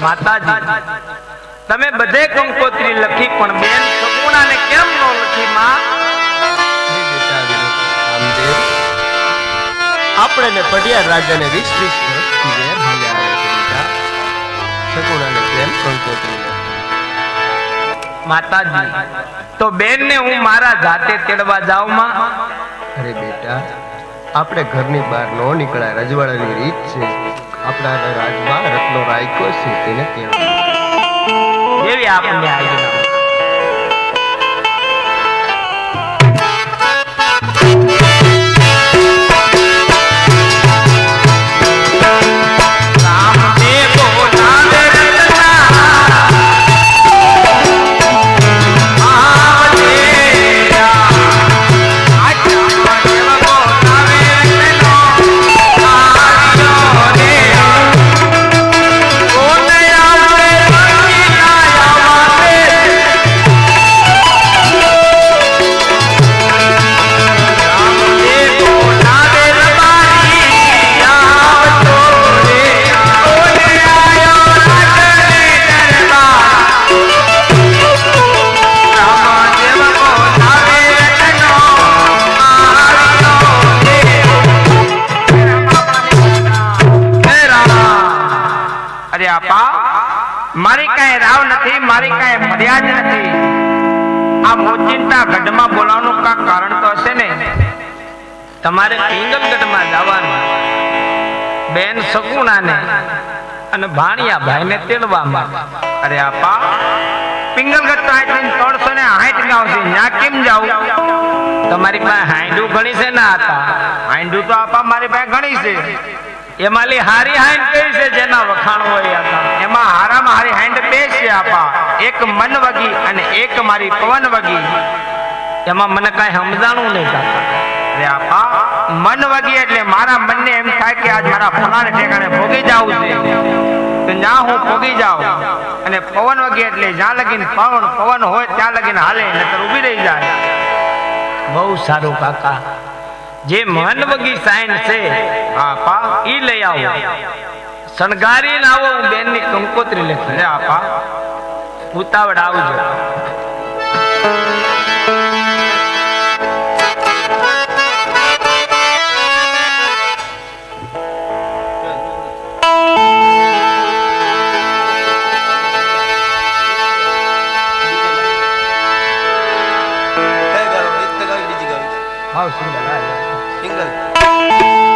માતાજી તમે બધે કંકોત્રી લખી પણ બેન સગુણાને કેમ ન લખી માં? આપણે ને પડિયાર રાજાને વીસ વીસ વર્ષથી વેર હાલ્યા આવે છે બેટા. સગુણાને કેમ કંકોત્રી માતાજી તો બેન ને હું મારા જાતે તેડવા જાઉં માં? અરે બેટા આપણે ઘરની બહાર ન નીકળાય રજવાડાની રીત છે. આપણા રાજમાં રત્નો રાખ્યો છે તેને જેવી આપણને આજ્ઞા? ને તમારે પિંગલગઢમાં જવાનું. બેન સગુણાને અને ભાણિયા ભાઈને તેડવામાં. અરે આપા, પિંગલગઢ તો આટલી ત્રણસો ને આઠ ગાંવ છે ત્યાં કેમ જાવું તમારી પાસે હાંડું ઘણી છે ના હતા હાંડું તો આપા મારી પાસે ઘણી છે. એમાં લી હારી હાંડ કઈ છે જેના વખાણ હોય એમાં હારામાં હારી હાંડ બે છે આપા. એક મન વગી અને એક મારી પવન વગી એમાં મને કાંઈ સમજાણું નહીં, કાકા. આપા, મન વગી એટલે મારા મનને એમ થાય કે આજ મારા ફલાણે ઠેકાણે ભોગી જાવું છે. તો જ્યાં હું ભોગી જાઉં. અને પવન વગી એટલે જ્યાં લગીને પવન પવન હોય ત્યાં લગીને હાલે નતર ઊભી રહી જાય. બહુ સારું, કાકા. જે મન વગી સાઈન છે હા પા ઈ લઈ આવો. શણગારીને આવો, હું બેનની કંકોત્રી લખી લે આપા, ઉતાવળ આવજો. હાવ હા. સિંગલ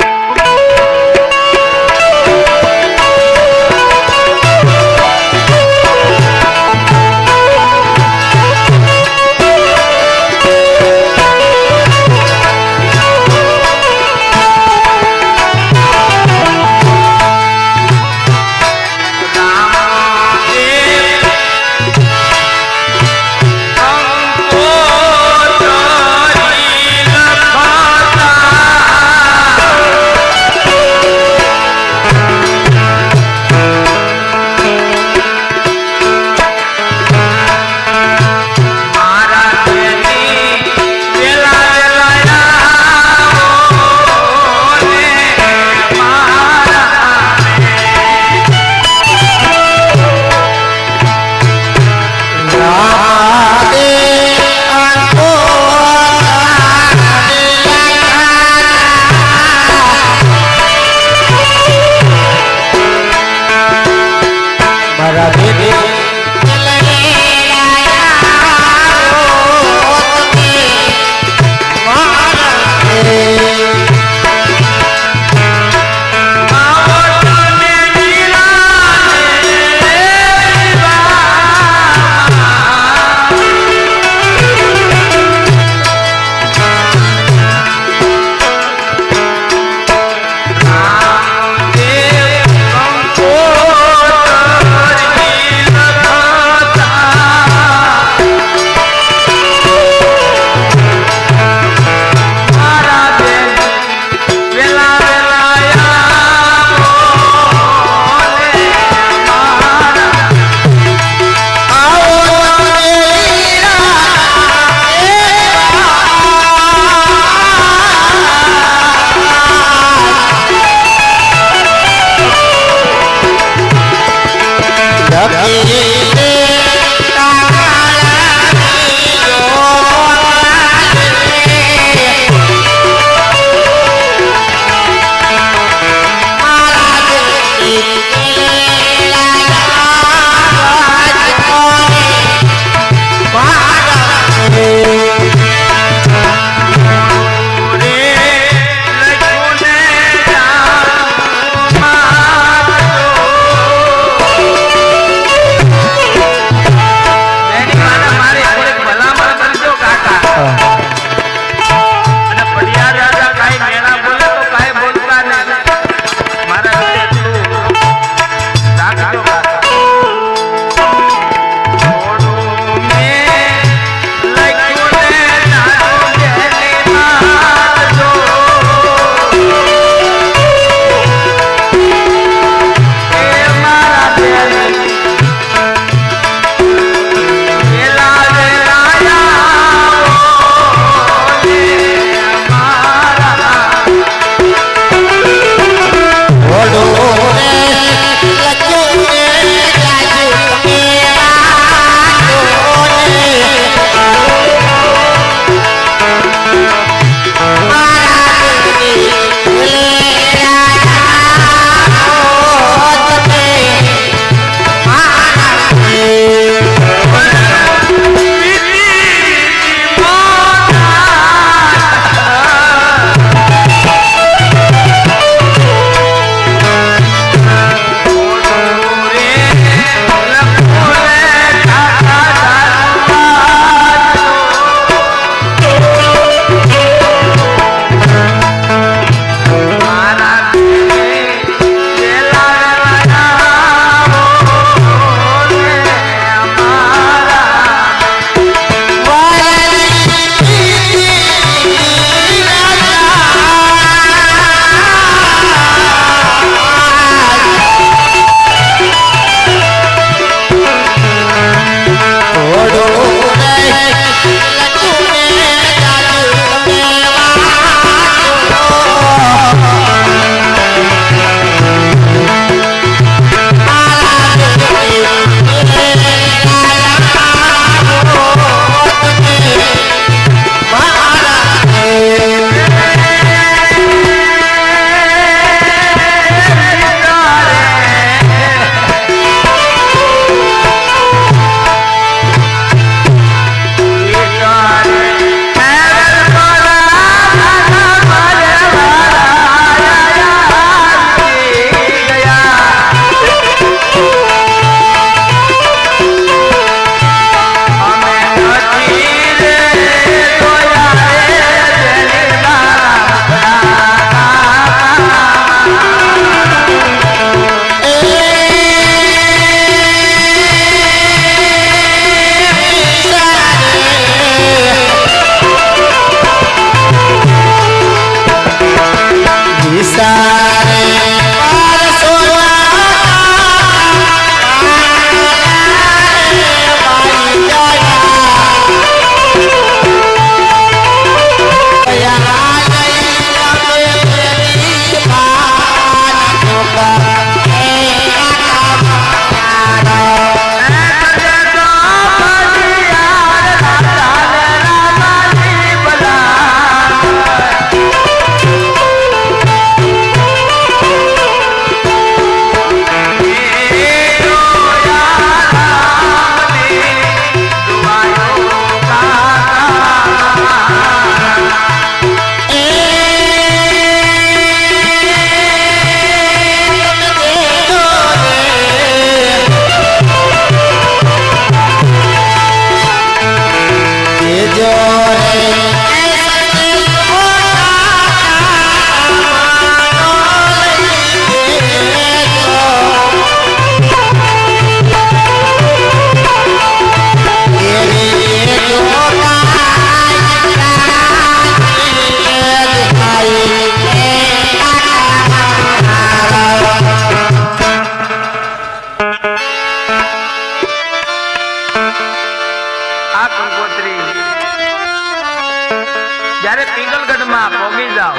પિંગલગઢમાં પોગી જાઓ.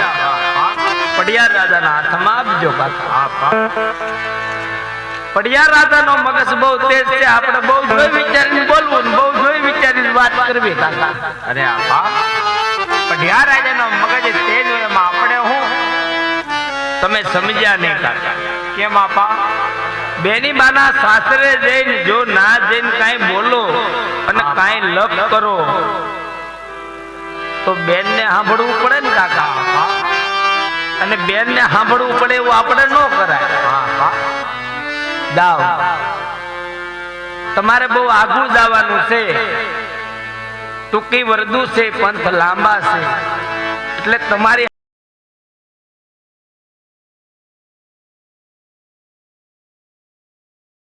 પડિયાર રાજાના હાથમાં આપજો પડિયાર પડિયા રાજાનો મગજ બહુ તેજ છે. આપણે બહુ જોઈ વિચારીને બોલવું બહુ જોઈ વિચારીને વાત કરવી અરે આપા પડિયા રાજાનો મગજ તેજ હોય એમાં આપણે હું? તમે સમજ્યા નહીં કાકા. કેમ આપા બેની બાના સાસરે જઈને જો ના જઈને કાંઈ બોલો અને કાંઈ લપ કરો તો બેન ને સાંભળવું પડે ને કાકા? અને બેન ને સાંભળવું પડે એવું આપણે ન કરાય. દાવ. તમારે બહુ આગું જવાનું છે. ટૂંકી વરદુ છે, પંથ લાંબા છે. એટલે તમારી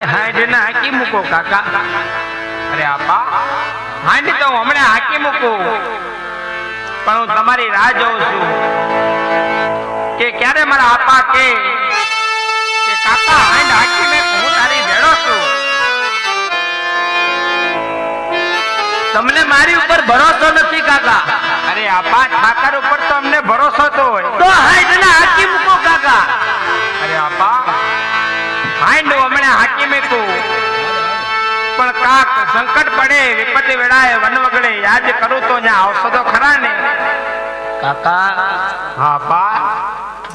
હાંડી ને હાકી મૂકો, કાકા. અરે આપા. હાંડી તો હમણાં હાકી મૂકું. પણ હું તમારી રાહ જોઉં છું કે ક્યારે મારા આપા કે કે કાકા હાંડ હાકી મેં હું તારી ભેળો છું. તમને મારી ઉપર ભરોસો નથી કાકા. અરે આપા ઠાકર ઉપર તો અમને ભરોસો તો હોય. તો હાઈ તને હાકી મૂકો કાકા. અરે આપા પણ કાક સંકટ પડે વિપત્તિ વેળાએ વન વગડે યાદ કરું તો ત્યાં ઔષધો ખરા ને કાકા. હા બા.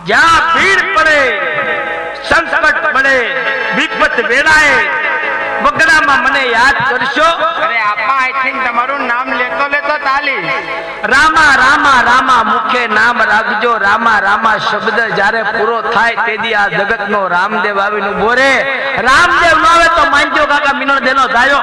જ્યાં ભીડ પડે સંકટ પડે વિપત વેળાએ વગડામાં મને યાદ કરશો? અરે આપા આઈ થિંક તમારું નામ લેતો લેતો તાલી. રામા રામા રામા મુખે નામ રાખજો. રામા રામા શબ્દ જ્યારે પૂરો થાય તેદી આ જગતનો રામદેવ આવીને બોરે રામદેવ નો આવે તો માનજો કાકા મિનળ દેનો થાય